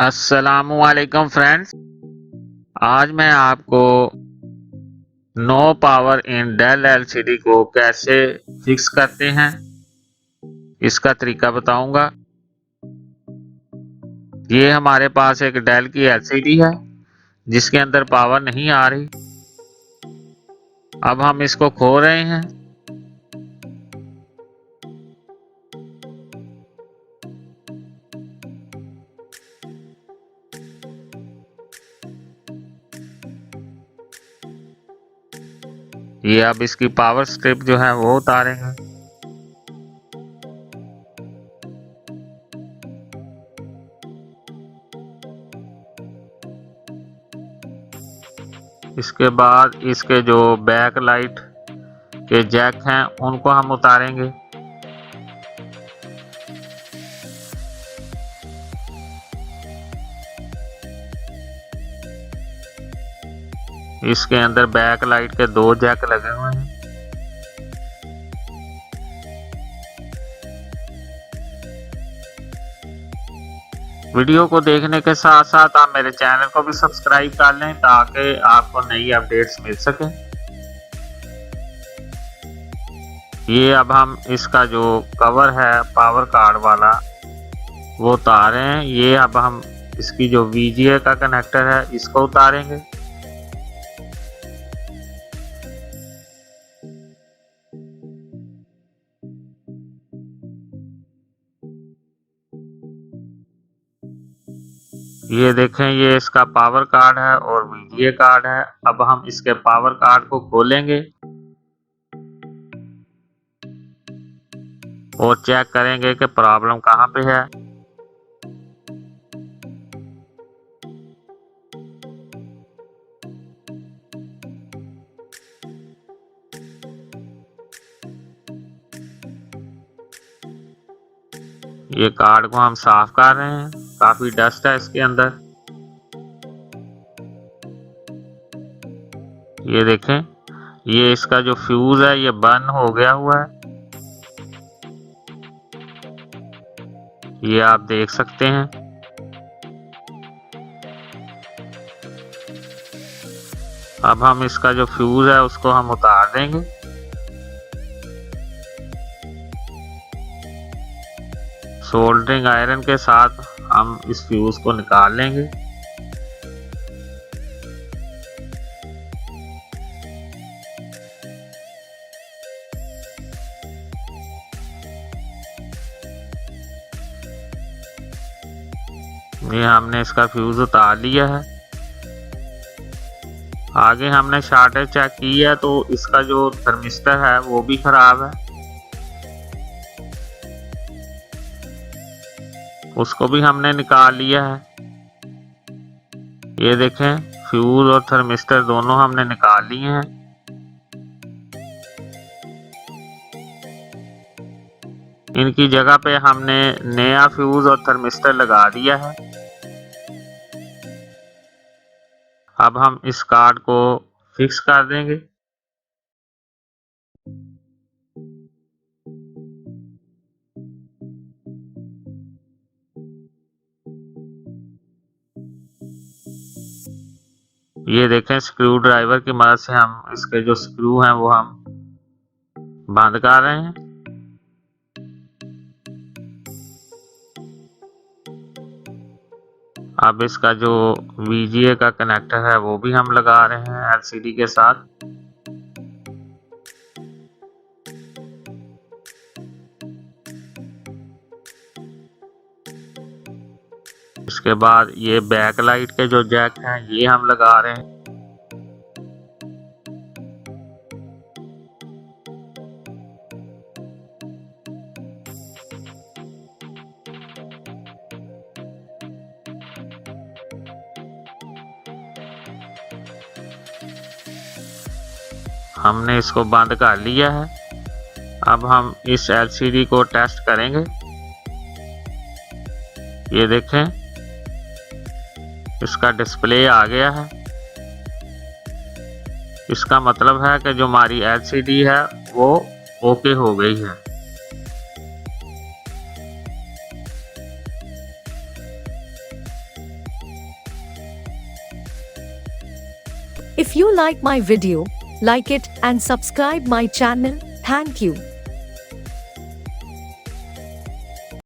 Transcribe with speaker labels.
Speaker 1: असलकुम फ्रेंड्स आज मैं आपको no power in Dell LCD को कैसे फिक्स करते हैं, इसका तरीका बताऊँगा। ये हमारे पास एक डेल की एलसीडी है, जिसके अंदर पावर नहीं आ रही। अब हम इसको खो रहे हैं। ये अब इसकी पावर स्ट्रिप जो है वो उतारेंगे इसके बाद इसके जो बैक लाइट के जैक हैं, उनको हम उतारेंगे। इसके अंदर बैक लाइट के दो जैक लगे हुए हैं। वीडियो को देखने के साथ साथ आप मेरे चैनल को भी सब्सक्राइब कर लें ताकि आपको नई अपडेट्स मिल सके। ये अब हम इसका जो कवर है पावर कार्ड वाला, वो उतारे। हैं ये अब हम इसकी जो वीजीए का कनेक्टर है, इसको उतारेंगे। ये देखें, ये इसका पावर कार्ड है और वीजीए कार्ड है। अब हम इसके पावर कार्ड को खोलेंगे और चेक करेंगे कि प्रॉब्लम कहाँ पे है। ये कार्ड को हम साफ़ कर रहे हैं। काफ़ी डस्ट है इसके अंदर। ये देखें, ये इसका जो फ्यूज है, ये बर्न हो गया हुआ है। ये आप देख सकते हैं। अब हम इसका जो फ्यूज है, उसको हम उतार देंगे। सोल्डरिंग आयरन के साथ हम इस फ्यूज को निकाल लेंगे। ये हमने इसका फ्यूज उतार लिया है। आगे हमने शार्टेज चेक की है तो इसका जो थर्मिस्टर है वो भी खराब है। उसको भी हमने निकाल लिया है। ये देखें फ्यूज और थर्मिस्टर दोनों हमने निकाल लिए हैं। इनकी जगह पे हमने नया फ्यूज और थर्मिस्टर लगा दिया है। अब हम इस कार्ड को फिक्स कर देंगे। ये देखें स्क्रू ड्राइवर की मदद से हम इसके जो स्क्रू हैं, वो हम बंद कर रहे हैं। अब इसका जो वीजीए का कनेक्टर है, वो भी हम लगा रहे हैं एलसीडी के साथ। उसके बाद ये बैक लाइट के जो जैक हैं, ये हम लगा रहे हैं। हमने इसको बंद कर लिया है। अब हम इस एलसीडी को टेस्ट करेंगे। ये देखें। इसका डिस्प्ले आ गया है इसका मतलब है कि जो हमारी एलसीडी है वो ओके हो गई है
Speaker 2: If you like my video, like it and subscribe my channel. Thank you.